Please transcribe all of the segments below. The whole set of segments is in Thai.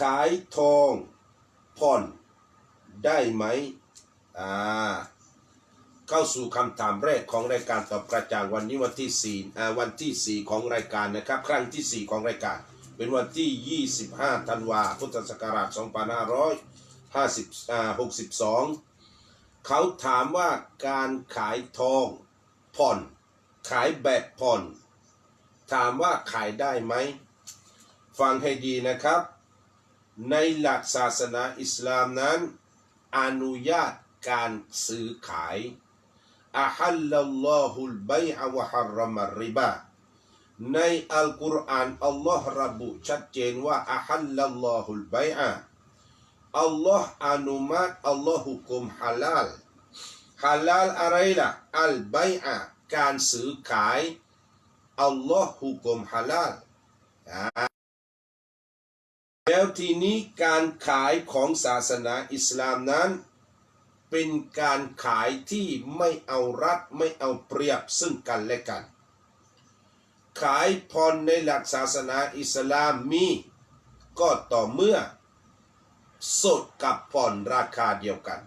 ขายทองผ่อนได้ไหมอ่าเข้าสู่คำถามแรกของรายการตอบกระจ่างวันนี้วันที่สี่อ่าวันที่สี่ของรายการนะครับ ครั้งที่สี่ของรายการ เป็นวันที่ 25ธันวาพุทธศักราช2550อ่า62 เขาถามว่าการขายทองผ่อน ขายแบบผ่อน ถามว่าขายได้ไหม ฟังให้ดีนะครับ ในหลักศาสนาอิสลามนั้น อนุญาตการซื้อขายอาฮัลลัลลอฮุลบัยอะวะฮัรรมัรริบาในอัลกุรอานอัลลอฮ์ระบุชัดเจนว่าอาฮัลลัลลอฮุลบัยอะอัลลอฮ์อนุมัติอัลลอฮ์หุกุมฮาลาลฮาลาลอะไรล่ะอัลบัยอะการซื้อขายอัลลอฮ์หุกุมฮาลาลอ่า แล้วทีนี้การขายของศาสนาอิสลามนั้น เป็นการขายที่ไม่เอารัดไม่เอาเปรียบซึ่งกันและกัน ขายพรในหลักศาสนาอิสลามมีก็ต่อเมื่อ สดกับผ่อนราคาเดียวกัน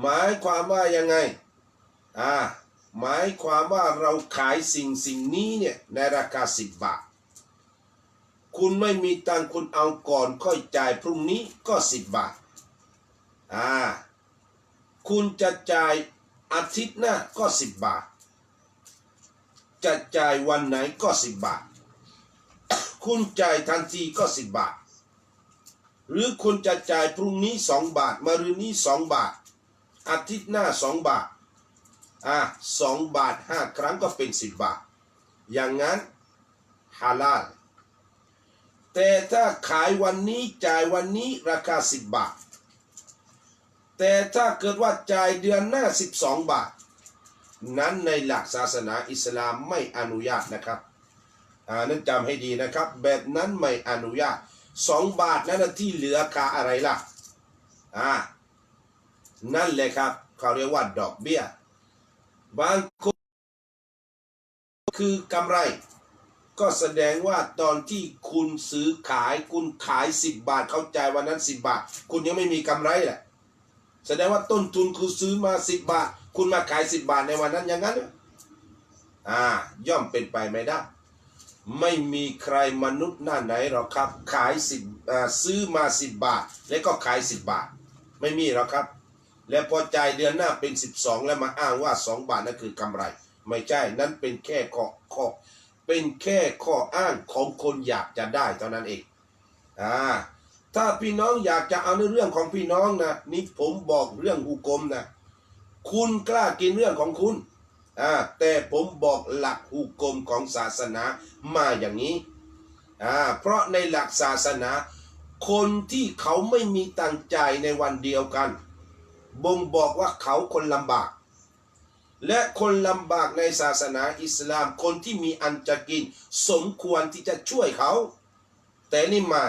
หมายความว่ายังไงอ่าหมายความว่าเราขายสิ่งสิ่งนี้เนี่ยในราคาสิบบาท คุณไม่มีตังคุณเอาก่อนค่อยจ่ายพรุ่งนี้ก็สิบบาท อ่า คุณจะจ่ายอาทิตย์หน้าก็สิบบาท จะจ่ายวันไหนก็สิบบาท คุณจ่ายทันทีก็สิบบาท หรือคุณจะจ่ายพรุ่งนี้สองบาทมะรืนนี้สองบาท อาทิตย์หน้าสองบาท อะสองบาทห้าครั้งก็เป็นสิบบาท อย่างนั้นฮาลาล แต่ถ้าขายวันนี้จ่ายวันนี้ราคาสิบบาท แต่ถ้าเกิดว่าจ่ายเดือนหน้าสิบสองบาท นั้นในหลักศาสนาอิสลามไม่อนุญาตนะครับอ่านั้นจำให้ดีนะครับ แบบนั้นไม่อนุญาตสองบาทนั้นที่เหลือค่าอะไรล่ะอ่านั่นเลยครับเขาเรียกว่าดอกเบี้ย บางคนคือกำไร ก็แสดงว่าตอนที่คุณซื้อขายคุณขายสิบบาทเข้าใจายวันนั้นสิบบาท คุณยังไม่มีกำไรแหละ แสดงว่าต้นทุนคุณซื้อมาสิบบาท คุณมาขายสิบบาทในวันนั้นอย่างนั้นอ่าย่อมเป็นไปไม่ได้ ไม่มีใครมนุษย์หน้าไหนหรอกครับ ขายสิบซื้อมาสิบบาท แล้วก็ขายสิบบาท ไม่มีหรอกครับ แล้วพอจ่ายเดือนหน้าเป็นสิบสองแล้วมาอ้างว่าสองบาทนั่นคือกำไร ไม่ใช่นั่นเป็นแค่ข้อข้อ เป็นแค่ข้ออ้างของคนอยากจะได้เท่านั้นเองอ่าถ้าพี่น้องอยากจะเอาในเรื่องของพี่น้องนะนี่ผมบอกเรื่องหุกมนะคุณกล้ากินเรื่องของคุณอ่าแต่ผมบอกหลักหุกมของศาสนามาอย่างนี้อ่าเพราะในหลักศาสนา คนที่เขาไม่มีตังค์จ่ายในวันเดียวกัน บ่งบอกว่าเขาคนลำบาก และคนลำบากในศาสนาอิสลามคนที่มีอันจะกิน สมควรที่จะช่วยเขา แต่นี่มา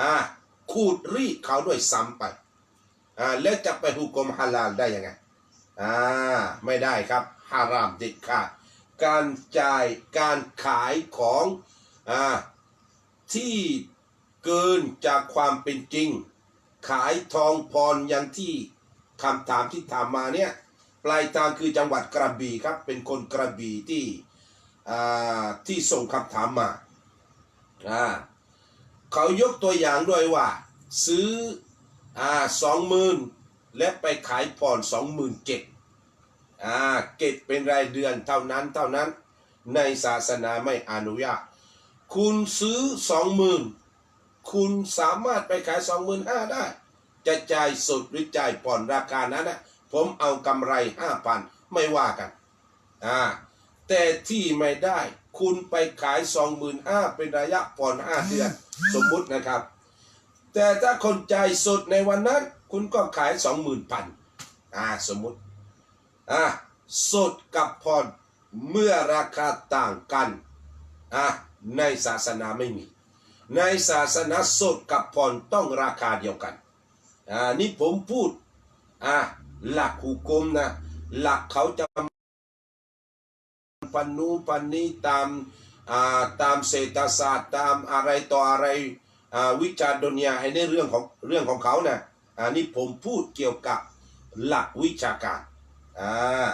อ่าขูดรีดเขาด้วยซ้ำไปอ่าแล้วจะไปหุกมฮาลาลได้ยังไงอ่าไม่ได้ครับฮารามเด็ดขาดการจ่ายการขายของอ่าที่เกินจากความเป็นจริง ขายทองพรอย่างที่คำถามที่ถามมาเนี่ย ปลายทางคือจังหวัดกระบี่ครับ เป็นคนกระบี่ที่ที่ส่งคำถามมาเขายกตัวอย่างด้วยว่า ซื้ออสองหมื่นและไปขายผ่อนสองหมื่นเจ็ดเก็บเป็นรายเดือนเท่านั้นเท่านั้นในศาสนาไม่อนุญาต คุณซื้อสองหมื่นคุณสามารถไปขายสองหมื่นห้าได้ จะจ่ายสดหรือจ่ายผ่อนราคานั้นนะ ผมเอากำไรห้าพันไม่ว่ากันอ่าแต่ที่ไม่ได้คุณไปขายสองหมื่นห้าเป็นระยะผ่อนห้าเดือนสมมุตินะครับ แต่ถ้าคนใจ่ายสดในวันนั้น คุณก็ขายสองหมื่นพันอ่าสมมุติอ่าสดกับผ่อนเมื่อราคาต่างกันอ่าในศาสนาไม่มี ในศาสนาสดกับผ่อนต้องราคาเดียวกันอ่านี่ผมพูดอ่า หลักหุกมนะหลักเขาจะปันนูนปันนี้ตามอ่าตามเศรษฐศาสตร์ตามอะไรต่ออะไรอ่าวิจารณ์ดุนยาให้ในเรื่องของเรื่องของเขานะอันนี้ผมพูดเกี่ยวกับหลักวิชาการอ่า